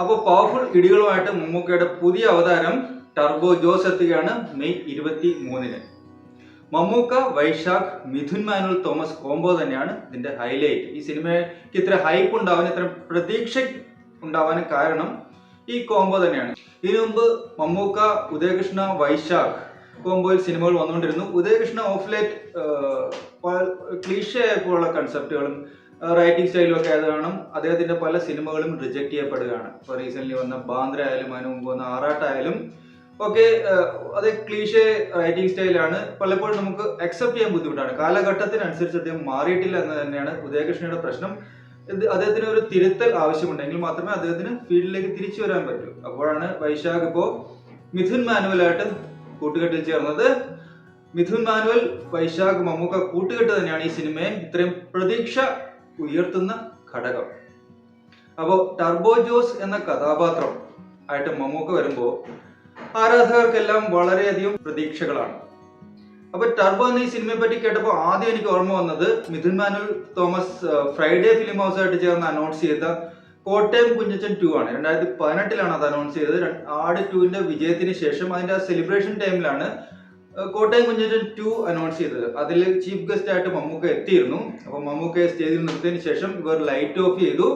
അപ്പോൾ പവർഫുൾ ഇടികളുമായിട്ട് മമ്മൂക്കയുടെ പുതിയ അവതാരം ടർബോ ജോസ് എത്തുകയാണ് മെയ് ഇരുപത്തി മൂന്നിന് മമ്മൂക്ക വൈശാഖ് മിഥുൻ മാനുവൽ തോമസ് കോംബോ തന്നെയാണ് ഇതിന്റെ ഹൈലൈറ്റ് ഈ സിനിമയ്ക്ക് ഇത്ര ഹൈപ്പ് ഉണ്ടാവാൻ ഇത്ര പ്രതീക്ഷ ഉണ്ടാവാൻ കാരണം ഈ കോംബോ തന്നെയാണ്. ഇതിനു മുമ്പ് മമ്മൂക്ക ഉദയകൃഷ്ണ വൈശാഖ് കോംബോയിൽ സിനിമകൾ വന്നുകൊണ്ടിരുന്നു. ഉദയകൃഷ്ണ ഓഫ് ലൈറ്റ് ക്ലീഷ ആയപ്പോഴുള്ള കൺസെപ്റ്റുകളും റൈറ്റിംഗ് സ്റ്റൈലും ഒക്കെ ആയത് കാരണം അദ്ദേഹത്തിന്റെ പല സിനിമകളും റിജക്ട് ചെയ്യപ്പെടുകയാണ്. ഇപ്പോൾ റീസെന്റ് വന്ന ബാന്ദ്ര ആയാലും അതിന് മുമ്പ് വന്ന ആറാട്ടായാലും ഒക്കെ അത് ക്ലീഷേ റൈറ്റിംഗ് സ്റ്റൈലാണ് പലപ്പോഴും നമുക്ക് അക്സെപ്റ്റ് ചെയ്യാൻ ബുദ്ധിമുട്ടാണ്. കാലഘട്ടത്തിനനുസരിച്ച് അദ്ദേഹം മാറിയിട്ടില്ല എന്ന് തന്നെയാണ് ഉദയകൃഷ്ണയുടെ പ്രശ്നം. അദ്ദേഹത്തിന് ഒരു തിരുത്തൽ ആവശ്യമുണ്ടെങ്കിൽ മാത്രമേ അദ്ദേഹത്തിന് ഫീൽഡിലേക്ക് തിരിച്ചു വരാൻ പറ്റൂ. അപ്പോഴാണ് വൈശാഖ് ഇപ്പോൾ മിഥുൻ മാനുവലായിട്ട് കൂട്ടുകെട്ടിൽ ചേർന്നത്. മിഥുൻ മാനുവൽ വൈശാഖ് മമ്മൂക്ക കൂട്ടുകെട്ട് തന്നെയാണ് ഈ സിനിമയെ. ഇത്രയും പ്രതീക്ഷ ഉയർത്തുന്ന ഘടകം. അപ്പോൾ ടർബോ ജോസ് എന്ന കഥാപാത്രം ആയിട്ട് മമ്മൂക്ക വരുമ്പോൾ ആരാധകർക്കെല്ലാം വളരെയധികം പ്രതീക്ഷകളാണ്. അപ്പൊ ടർബോ എന്ന ഈ സിനിമയെ പറ്റി കേട്ടപ്പോൾ ആദ്യം എനിക്ക് ഓർമ്മ വന്നത് മിഥുൻ മാനുവൽ തോമസ് ഫ്രൈഡേ ഫിലിം ഹൗസ് ആയിട്ട് ചേർന്ന് അനൗൺസ് ചെയ്ത കോട്ടയം കുഞ്ഞച്ചൻ ടു ആണ്. രണ്ടായിരത്തി പതിനെട്ടിലാണ് അത് അനൗൺസ് ചെയ്തത്. ആട് ടുവിന്റെ വിജയത്തിന് ശേഷം അതിന്റെ സെലിബ്രേഷൻ ടൈമിലാണ് കോട്ടയം കുഞ്ഞച്ചൻ ടു അനൗൺസ് ചെയ്തത്. അതിൽ ചീഫ് ഗസ്റ്റ് ആയിട്ട് മമ്മൂക്ക എത്തിയിരുന്നു. അപ്പോൾ മമ്മൂക്കയെ സ്റ്റേജിൽ നിർത്തിയതിന് ശേഷം ഇവർ ലൈറ്റ് ഓഫ് ചെയ്തു.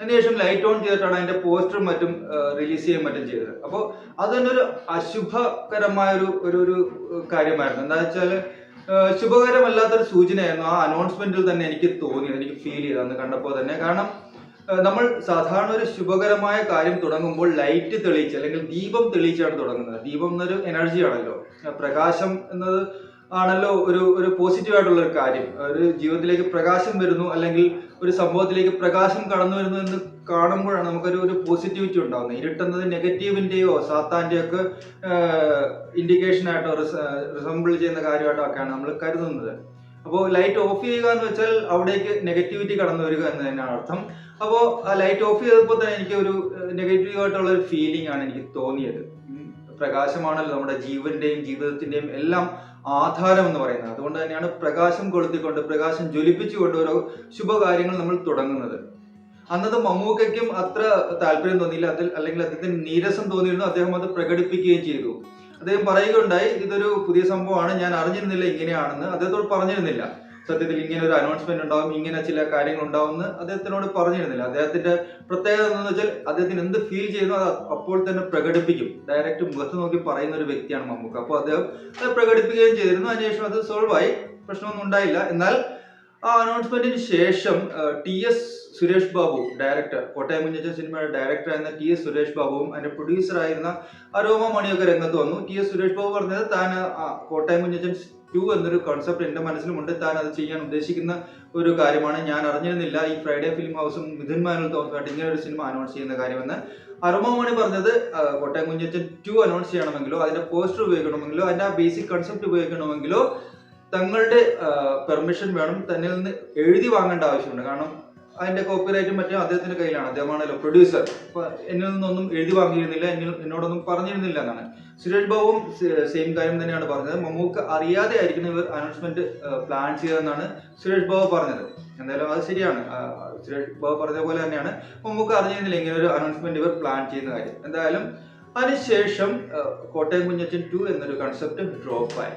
അതിനുശേഷം ലൈറ്റ് ഓൺ ചെയ്തിട്ടാണ് അതിന്റെ പോസ്റ്ററും മറ്റും റിലീസ് ചെയ്യാൻ മറ്റും ചെയ്തത്. അപ്പോൾ അത് തന്നെ ഒരു അശുഭകരമായ ഒരു ഒരു കാര്യമായിരുന്നു. എന്താ വെച്ചാൽ ശുഭകരമല്ലാത്തൊരു സൂചനയായിരുന്നു. ആ അനൗൺസ്മെന്റിൽ തന്നെ എനിക്ക് തോന്നിയത് എനിക്ക് ഫീൽ ചെയ്തത് അന്ന് കണ്ടപ്പോൾ തന്നെ. കാരണം നമ്മൾ സാധാരണ ഒരു ശുഭകരമായ കാര്യം തുടങ്ങുമ്പോൾ ലൈറ്റ് തെളിയിച്ച് അല്ലെങ്കിൽ ദീപം തെളിയിച്ചാണ് തുടങ്ങുന്നത്. ദീപം എന്നൊരു എനർജി ആണല്ലോ. ഏഹ് പ്രകാശം എന്നത് ആണല്ലോ ഒരു ഒരു പോസിറ്റീവ് ആയിട്ടുള്ള ഒരു കാര്യം. ഒരു ജീവിതത്തിലേക്ക് പ്രകാശം വരുന്നു അല്ലെങ്കിൽ ഒരു സംഭവത്തിലേക്ക് പ്രകാശം കടന്നു വരുന്നു എന്ന് കാണുമ്പോഴാണ് നമുക്കൊരു ഒരു പോസിറ്റിവിറ്റി ഉണ്ടാകുന്നത് ഇരുട്ടെന്നത് നെഗറ്റീവിന്റെയോ സാത്താന്റെയോ ഒക്കെ ഇൻഡിക്കേഷനായിട്ടോ റിസംബിൾ ചെയ്യുന്ന കാര്യമായിട്ടോ ഒക്കെയാണ് നമ്മൾ കരുതുന്നത്. അപ്പോൾ ലൈറ്റ് ഓഫ് ചെയ്യുക എന്ന് വെച്ചാൽ അവിടേക്ക് നെഗറ്റിവിറ്റി കടന്നു വരിക എന്ന് തന്നെയാണ് അർത്ഥം. അപ്പോൾ ആ ലൈറ്റ് ഓഫ് ചെയ്തപ്പോൾ തന്നെ എനിക്ക് ഒരു നെഗറ്റീവ് ആയിട്ടുള്ള ഒരു ഫീലിംഗ് ആണ് എനിക്ക് തോന്നിയത്. പ്രകാശമാണല്ലോ നമ്മുടെ ജീവന്റെയും ജീവിതത്തിന്റെയും എല്ലാം ആധാരം എന്ന് പറയുന്നത്. അതുകൊണ്ട് തന്നെയാണ് പ്രകാശം കൊളുത്തിക്കൊണ്ട് പ്രകാശം ജ്വലിപ്പിച്ചുകൊണ്ട് ഓരോ ശുഭകാര്യങ്ങൾ നമ്മൾ തുടങ്ങുന്നത്. അന്നത് മമ്മൂക്കയ്ക്കും അത്ര താല്പര്യം തോന്നിയില്ല. അതിൽ അല്ലെങ്കിൽ അദ്ദേഹത്തിന് നീരസം തോന്നിയിരുന്നു. അദ്ദേഹം അത് പ്രകടിപ്പിക്കുകയും ചെയ്തു. അദ്ദേഹം പറയുകയുണ്ടായി ഇതൊരു പുതിയ സംഭവമാണ്. ഞാൻ അറിഞ്ഞിരുന്നില്ല ഇങ്ങനെയാണെന്ന്. അദ്ദേഹത്തോട് പറഞ്ഞിരുന്നില്ല. സത്യത്തിൽ ഇങ്ങനെ ഒരു അനൗൺസ്മെന്റ് ഉണ്ടാവും ഇങ്ങനെ ചില കാര്യങ്ങൾ ഉണ്ടാവും എന്ന് അദ്ദേഹത്തിനോട് പറഞ്ഞിരുന്നില്ല. അദ്ദേഹത്തിന്റെ പ്രത്യേകത എന്ന് വെച്ചാൽ അദ്ദേഹത്തിന് എന്ത് ഫീൽ ചെയ്യുന്നു അത് അപ്പോൾ തന്നെ പ്രകടിപ്പിക്കും. ഡയറക്റ്റ് മുഖത്ത് നോക്കി പറയുന്ന ഒരു വ്യക്തിയാണ് മമ്മൂക്ക. അപ്പോൾ അദ്ദേഹം അത് പ്രകടിപ്പിക്കുകയും ചെയ്തിരുന്നു. അതിനുശേഷം അത് സോൾവ് ആയി. പ്രശ്നമൊന്നും ഉണ്ടായില്ല. എന്നാൽ ആ അനൗൺസ്മെന്റിന് ശേഷം T S Suresh Babu director Kottayam Kunjachan സിനിമയുടെ ഡയറക്ടർ ആയിരുന്ന ടി എസ് സുരേഷ് ബാബുവും അതിന്റെ പ്രൊഡ്യൂസർ ആയിരുന്ന അരോമ മണിയൊക്കെ രംഗത്ത് വന്നു. ടി എസ് സുരേഷ് ബാബു പറഞ്ഞത് താൻ കോട്ടയം കുഞ്ഞച്ചൻ ടു എന്നൊരു കോൺസെപ്റ്റ് എന്റെ മനസ്സിലുമുണ്ട് താൻ അത് ചെയ്യാൻ ഉദ്ദേശിക്കുന്ന ഒരു കാര്യമാണ്. ഞാൻ അറിഞ്ഞിരുന്നില്ല ഈ ഫ്രൈഡേ ഫിലിം ഹൗസും മിഥുൻ മാനുവൽ തോമസുമായിട്ട് ഇങ്ങനെ ഒരു സിനിമ അനൗൺസ് ചെയ്യുന്ന കാര്യമെന്ന്. അറുമാമണി മണി പറഞ്ഞത് കോട്ടയം കുഞ്ഞച്ചൻ ടു അനൗൺസ് ചെയ്യണമെങ്കിലോ അതിന്റെ പോസ്റ്റർ ഉപയോഗിക്കണമെങ്കിലോ അതിന്റെ ആ ബേസിക് കൺസെപ്റ്റ് ഉപയോഗിക്കണമെങ്കിലോ തങ്ങളുടെ പെർമിഷൻ വേണം. തന്നിൽ നിന്ന് എഴുതി വാങ്ങേണ്ട ആവശ്യമുണ്ട്. കാരണം അതിന്റെ കോപ്പിറൈറ്റും മറ്റും അദ്ദേഹത്തിന്റെ കയ്യിലാണ്. അദ്ദേഹമാണല്ലോ പ്രൊഡ്യൂസർ അപ്പൊ എന്നിൽ നിന്നൊന്നും എഴുതി വാങ്ങിയിരുന്നില്ല എന്നോടൊന്നും പറഞ്ഞിരുന്നില്ല എന്നാണ്. സുരേഷ് ബാബുവും സെയിം കാര്യം തന്നെയാണ് പറഞ്ഞത്. മമ്മൂക്ക് അറിയാതെ ആയിരിക്കും ഇവർ അനൗൺസ്മെന്റ് പ്ലാൻ ചെയ്തതെന്നാണ് സുരേഷ് ബാബു പറഞ്ഞത്. എന്തായാലും അത് ശരിയാണ്. സുരേഷ് ബാബു പറഞ്ഞ പോലെ തന്നെയാണ്. മമ്മൂക്ക് അറിഞ്ഞിരുന്നില്ല ഇങ്ങനെ ഒരു അനൗൺസ്മെന്റ് ഇവർ പ്ലാൻ ചെയ്യുന്ന കാര്യം. എന്തായാലും അതിനുശേഷം കോട്ടയം കുഞ്ഞച്ചൻ ടു എന്നൊരു കൺസെപ്റ്റ് ഡ്രോപ്പ് ആയി.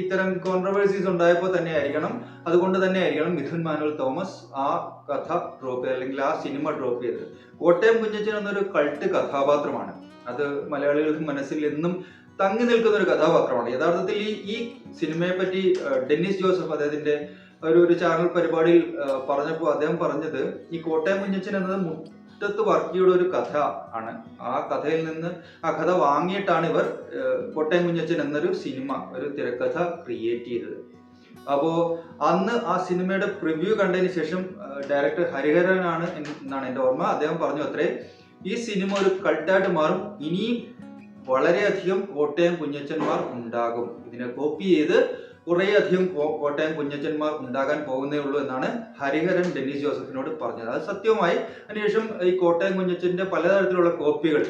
ഇത്തരം കോൺട്രവേഴ്സീസ് ഉണ്ടായപ്പോൾ തന്നെ ആയിരിക്കണം അതുകൊണ്ട് തന്നെ ആയിരിക്കണം മിഥുൻ മാനുവൽ തോമസ് ആ കഥ ഡ്രോപ്പ് ചെയ്ത് അല്ലെങ്കിൽ ആ സിനിമ ഡ്രോപ്പ് ചെയ്തത്. കോട്ടയം കുഞ്ഞച്ചൻ എന്നൊരു കൾട്ട് കഥാപാത്രമാണ്. അത് മലയാളികൾക്ക് മനസ്സിൽ എന്നും തങ്ങി നിൽക്കുന്ന ഒരു കഥാപാത്രമാണ്. യഥാർത്ഥത്തിൽ ഈ ഈ സിനിമയെ പറ്റി ഡെന്നിസ് ജോസഫ് അദ്ദേഹത്തിന്റെ ഒരു ഒരു ചാനൽ പരിപാടിയിൽ പറഞ്ഞപ്പോൾ അദ്ദേഹം പറഞ്ഞത് ഈ കോട്ടയം കുഞ്ഞച്ചൻ എന്നത് മുറ്റത്ത് വർക്കിയുടെ ഒരു കഥ ആണ്. ആ കഥയിൽ നിന്ന് ആ കഥ വാങ്ങിയിട്ടാണ് ഇവർ കോട്ടയം കുഞ്ഞച്ചൻ എന്നൊരു സിനിമ ഒരു തിരക്കഥ ക്രിയേറ്റ് ചെയ്തത്. അപ്പോൾ അന്ന് ആ സിനിമയുടെ പ്രിവ്യൂ കണ്ടതിന് ശേഷം ഡയറക്ടർ ഹരിഹരനാണ് എന്ന് എന്നാണ് എന്റെ ഓർമ്മ. അദ്ദേഹം പറഞ്ഞു അത്രേ ഈ സിനിമ ഒരു കൾട്ടായിട്ട് മാറും. ഇനിയും വളരെയധികം കോട്ടയം കുഞ്ഞച്ചന്മാർ ഉണ്ടാകും. ഇതിനെ കോപ്പി ചെയ്ത് കുറേ അധികം കോ- കോട്ടയം കുഞ്ഞച്ചന്മാർ ഉണ്ടാകാൻ പോകുന്നേ ഉള്ളൂ എന്നാണ് ഹരിഹരൻ ഡെന്നിസ് ജോസഫിനോട് പറഞ്ഞത്. അത് സത്യവുമായി. അതിനുശേഷം ഈ കോട്ടയം കുഞ്ഞച്ചന്റെ പലതരത്തിലുള്ള കോപ്പികൾ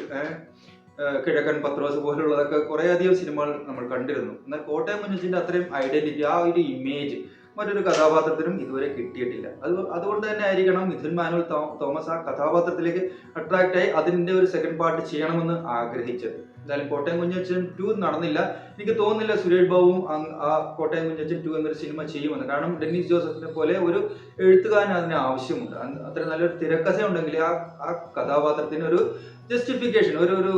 കിഴക്കൻ പത്രോസ് പോലുള്ളതൊക്കെ കുറേ അധികം സിനിമകൾ നമ്മൾ കണ്ടിരുന്നു. എന്നാൽ കോട്ടയം കുഞ്ഞച്ചന്റെ അത്രയും ഐഡന്റിറ്റി ആ ഒരു ഇമേജ് മറ്റൊരു കഥാപാത്രത്തിനും ഇതുവരെ കിട്ടിയിട്ടില്ല. അത് അതുകൊണ്ട് തന്നെ ആയിരിക്കണം മിഥുൻ മാനുവൽ തോമസ് ആ കഥാപാത്രത്തിലേക്ക് അട്രാക്റ്റ് ആയി അതിന്റെ ഒരു സെക്കൻഡ് പാർട്ട് ചെയ്യണമെന്ന് ആഗ്രഹിച്ചത്. എന്തായാലും കോട്ടയം കുഞ്ഞച്ചൻ ടു നടന്നില്ല. എനിക്ക് തോന്നുന്നില്ല സുരേഷ് ബാബുവും ആ കോട്ടയം കുഞ്ഞച്ചൻ ടു എന്നൊരു സിനിമ ചെയ്യുമെന്ന്. കാരണം ഡെന്നിസ് ജോസഫിനെ പോലെ ഒരു എഴുത്തുകാരൻ അതിന് ആവശ്യമുണ്ട്. അത്ര നല്ലൊരു തിരക്കഥ ഉണ്ടെങ്കിൽ ആ ആ കഥാപാത്രത്തിന് ഒരു ജസ്റ്റിഫിക്കേഷൻ ഒരു ഒരു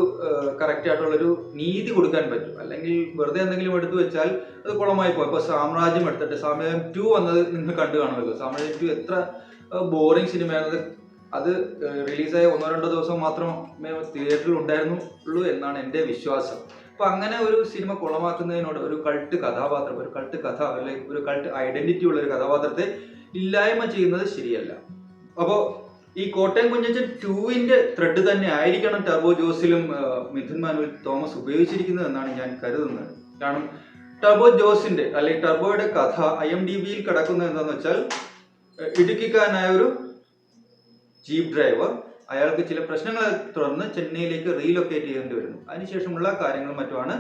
കറക്റ്റ് ആയിട്ടുള്ള ഒരു നീതി കൊടുക്കാൻ പറ്റും. അല്ലെങ്കിൽ വെറുതെ എന്തെങ്കിലും എടുത്തു വെച്ചാൽ അത് കുളമായി പോകും ഇപ്പൊ സാമ്രാജ്യം എടുത്തിട്ട് സാമ്രാജ്യം ടു വന്നത് നിങ്ങൾ കണ്ടു കാണുമല്ലോ. സാമ്രാജ്യം ടു എത്ര ബോറിംഗ് സിനിമയാണത് അത് റിലീസായ ഒന്നോ രണ്ടോ ദിവസം മാത്രമേ തിയേറ്ററിൽ ഉണ്ടായിരുന്നു ഉള്ളൂ എന്നാണ് എന്റെ വിശ്വാസം. അപ്പൊ അങ്ങനെ ഒരു സിനിമ കുളമാക്കുന്നതിനോട് ഒരു കൾട്ട് കഥാപാത്രം ഒരു കൾട്ട് കഥ അല്ലെങ്കിൽ ഒരു കൾട്ട് ഐഡന്റിറ്റി ഉള്ള ഒരു കഥാപാത്രത്തെ ഇല്ലായ്മ ചെയ്യുന്നത് ശരിയല്ല. അപ്പോൾ ഈ കോട്ടയം കുഞ്ഞച്ചൻ ടൂവിന്റെ ത്രെഡ് തന്നെ ആയിരിക്കണം ടർബോ ജോസിലും മിഥുൻ മാനുവൽ തോമസ് ഉപയോഗിച്ചിരിക്കുന്നത് എന്നാണ് ഞാൻ കരുതുന്നത്. കാരണം ടർബോ ജോസിന്റെ അല്ലെങ്കിൽ ടർബോയുടെ കഥ ഐ എം ഡി ബിയിൽ കിടക്കുന്നത് എന്താണെന്ന് വെച്ചാൽ ഇടുക്കിക്കാരനായ ഒരു ജീപ്പ് ഡ്രൈവർ അയാൾക്ക് ചില പ്രശ്നങ്ങളെ തുടർന്ന് ചെന്നൈയിലേക്ക് റീലൊക്കേറ്റ് ചെയ്യേണ്ടി വരുന്നു. അതിനുശേഷമുള്ള കാര്യങ്ങളും മറ്റുമാണ്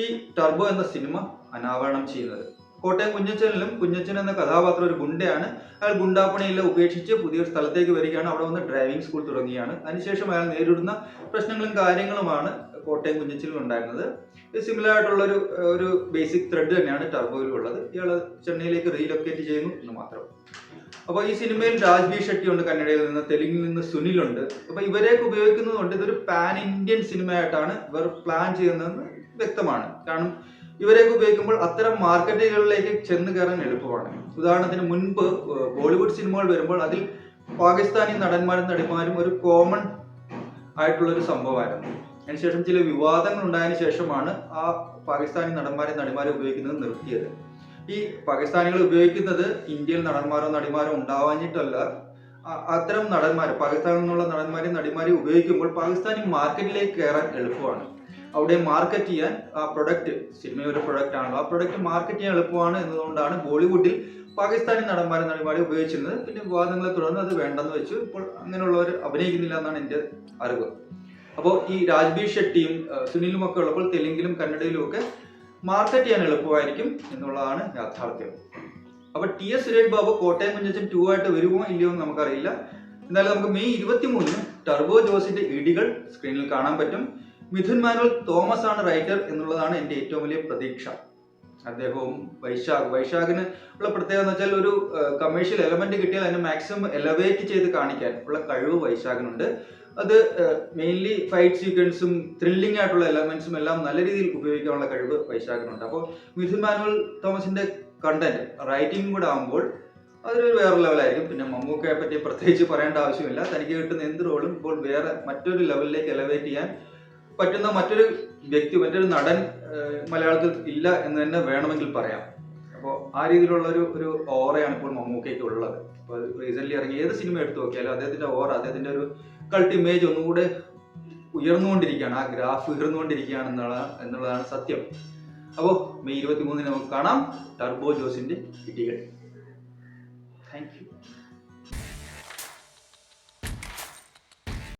ഈ ടർബോ എന്ന സിനിമ അനാവരണം ചെയ്യുന്നത്. കോട്ടയം കുഞ്ഞച്ചനിലും കുഞ്ഞച്ചൻ എന്ന കഥാപാത്രം ഒരു ഗുണ്ടയാണ്. അയാൾ ഗുണ്ടാപ്പണിയെല്ലാം ഉപേക്ഷിച്ച് പുതിയൊരു സ്ഥലത്തേക്ക് വരികയാണ്. അവിടെ വന്ന് ഡ്രൈവിംഗ് സ്കൂൾ തുടങ്ങിയാണ്. അതിനുശേഷം അയാൾ നേരിടുന്ന പ്രശ്നങ്ങളും കാര്യങ്ങളുമാണ് കോട്ടയം കുഞ്ഞച്ചനിൽ ഉണ്ടായിരുന്നത്. സിമിലർ ആയിട്ടുള്ള ഒരു ഒരു ബേസിക് ത്രെഡ് തന്നെയാണ് ടർബോയിലും ഉള്ളത് ഇയാൾ ചെന്നൈയിലേക്ക് റീലൊക്കേറ്റ് ചെയ്യുന്നു എന്ന് മാത്രം. അപ്പോൾ ഈ സിനിമയിൽ രാജ്ബി ഷെട്ടി ഉണ്ട് കന്നഡയിൽ നിന്ന് തെലുങ്കിൽ നിന്ന് സുനിലുണ്ട്. അപ്പോൾ ഇവരെയൊക്കെ ഉപയോഗിക്കുന്നത് കൊണ്ട് ഇതൊരു പാൻ ഇന്ത്യൻ സിനിമയായിട്ടാണ് ഇവർ പ്ലാൻ ചെയ്യുന്നതെന്ന് വ്യക്തമാണ്. കാരണം ഇവരെയൊക്കെ ഉപയോഗിക്കുമ്പോൾ അത്തരം മാർക്കറ്റുകളിലേക്ക് ചെന്ന് കയറാൻ എളുപ്പമാണ്. ഉദാഹരണത്തിന് മുൻപ് ബോളിവുഡ് സിനിമകൾ വരുമ്പോൾ അതിൽ പാകിസ്ഥാനി നടന്മാരും നടിമാരും ഒരു കോമൺ ആയിട്ടുള്ള ഒരു സംഭവമായിരുന്നു. അതിനുശേഷം ചില വിവാദങ്ങൾ ഉണ്ടായതിനു ശേഷമാണ് ആ പാകിസ്ഥാനി നടന്മാരെ നടിമാരെ ഉപയോഗിക്കുന്നത് നിർത്തിയത്. ഈ പാകിസ്ഥാനികൾ ഉപയോഗിക്കുന്നത് ഇന്ത്യയിൽ നടന്മാരോ നടിമാരോ ഉണ്ടാവാഞ്ഞിട്ടല്ല. അത്തരം നടന്മാർ പാകിസ്ഥാനിൽ നിന്നുള്ള നടന്മാരെയും നടിമാരെയും ഉപയോഗിക്കുമ്പോൾ പാകിസ്ഥാനി മാർക്കറ്റിലേക്ക് കയറാൻ എളുപ്പമാണ്. അവിടെ മാർക്കറ്റ് ചെയ്യാൻ ആ പ്രൊഡക്റ്റ് സിനിമ ഒരു പ്രൊഡക്റ്റ് ആണല്ലോ. ആ പ്രൊഡക്റ്റ് മാർക്കറ്റ് ചെയ്യാൻ എളുപ്പമാണ് എന്നതുകൊണ്ടാണ് ബോളിവുഡിൽ പാകിസ്ഥാനി നടന്മാരെ നടിമാരെ ഉപയോഗിച്ചിരുന്നത്. പിന്നെ വിവാദങ്ങളെ തുടർന്ന് അത് വേണ്ടെന്ന് വെച്ചു. ഇപ്പോൾ അങ്ങനെയുള്ളവർ അഭിനയിക്കുന്നില്ല എന്നാണ് എന്റെ അറിവ്. അപ്പോൾ ഈ രാജ്ബീർ ഷെട്ടിയും സുനിലും ഒക്കെ ഉള്ളപ്പോൾ തെലുങ്കിലും കന്നഡയിലും ഒക്കെ മാർക്കറ്റ് ചെയ്യാൻ എളുപ്പമായിരിക്കും എന്നുള്ളതാണ് യാഥാർത്ഥ്യം. അപ്പോൾ T S Suresh Babu Kottayam Kunjachan two ആയിട്ട് വരുമോ ഇല്ലയോ എന്ന് നമുക്കറിയില്ല. എന്നാലും നമുക്ക് മെയ് ഇരുപത്തി മൂന്നിന് ടർബോ ജോസിന്റെ ഇടികൾ സ്ക്രീനിൽ കാണാൻ പറ്റും. മിഥുൻ മാനുവൽ തോമസ് ആണ് റൈറ്റർ എന്നുള്ളതാണ് എന്റെ ഏറ്റവും വലിയ പ്രതീക്ഷ. അദ്ദേഹവും വൈശാഖ്. വൈശാഖിന് ഉള്ള പ്രത്യേകത എന്ന് വെച്ചാൽ ഒരു കമേഴ്ഷ്യൽ എലമെന്റ് കിട്ടിയാൽ അതിനെ മാക്സിമം എലവേറ്റ് ചെയ്ത് കാണിക്കാൻ ഉള്ള കഴിവ് വൈശാഖിനുണ്ട്. അത് മെയിൻലി ഫൈറ്റ് സീക്വൻസും ത്രില്ലിംഗ് ആയിട്ടുള്ള എലമെന്റ്സും എല്ലാം നല്ല രീതിയിൽ ഉപയോഗിക്കാനുള്ള കഴിവ് വൈശാഖിനുണ്ട്. അപ്പോൾ മിഥുൻ മാനുവൽ തോമസിന്റെ കണ്ടന്റ് റൈറ്റിംഗ് കൂടെ ആകുമ്പോൾ അതൊരു വേറെ ലെവലായിരിക്കും പിന്നെ മമ്മൂക്കയെ പറ്റി പ്രത്യേകിച്ച് പറയേണ്ട ആവശ്യമില്ല. തനിക്ക് കിട്ടുന്ന എന്ത് റോളും ഇപ്പോൾ വേറെ മറ്റൊരു ലെവലിലേക്ക് എലവേറ്റ് ചെയ്യാൻ പറ്റുന്ന മറ്റൊരു വ്യക്തി മറ്റൊരു നടൻ മലയാളത്തിൽ ഇല്ല എന്ന് തന്നെ വേണമെങ്കിൽ പറയാം. അപ്പോൾ ആ രീതിയിലുള്ള ഒരു ഒരു ഓറയാണ് ഇപ്പോൾ മമ്മൂക്കയ്ക്ക് ഉള്ളത്. അപ്പോൾ റീസെന്റ്ലി ഇറങ്ങിയ ഏത് സിനിമ എടുത്തു നോക്കിയാലും അദ്ദേഹത്തിന്റെ ഓറ അദ്ദേഹത്തിന്റെ ഒരു കൾട്ട് ഇമേജ് ഒന്നുകൂടെ ഉയർന്നുകൊണ്ടിരിക്കുകയാണ്. ആ ഗ്രാഫ് ഉയർന്നുകൊണ്ടിരിക്കുകയാണ് എന്നുള്ള എന്നുള്ളതാണ് സത്യം. അപ്പോൾ മെയ് ഇരുപത്തി മൂന്നിന് നമുക്ക് കാണാം. ടർബോ ജോസിന്റെ കിട്ടികൾ താങ്ക് യു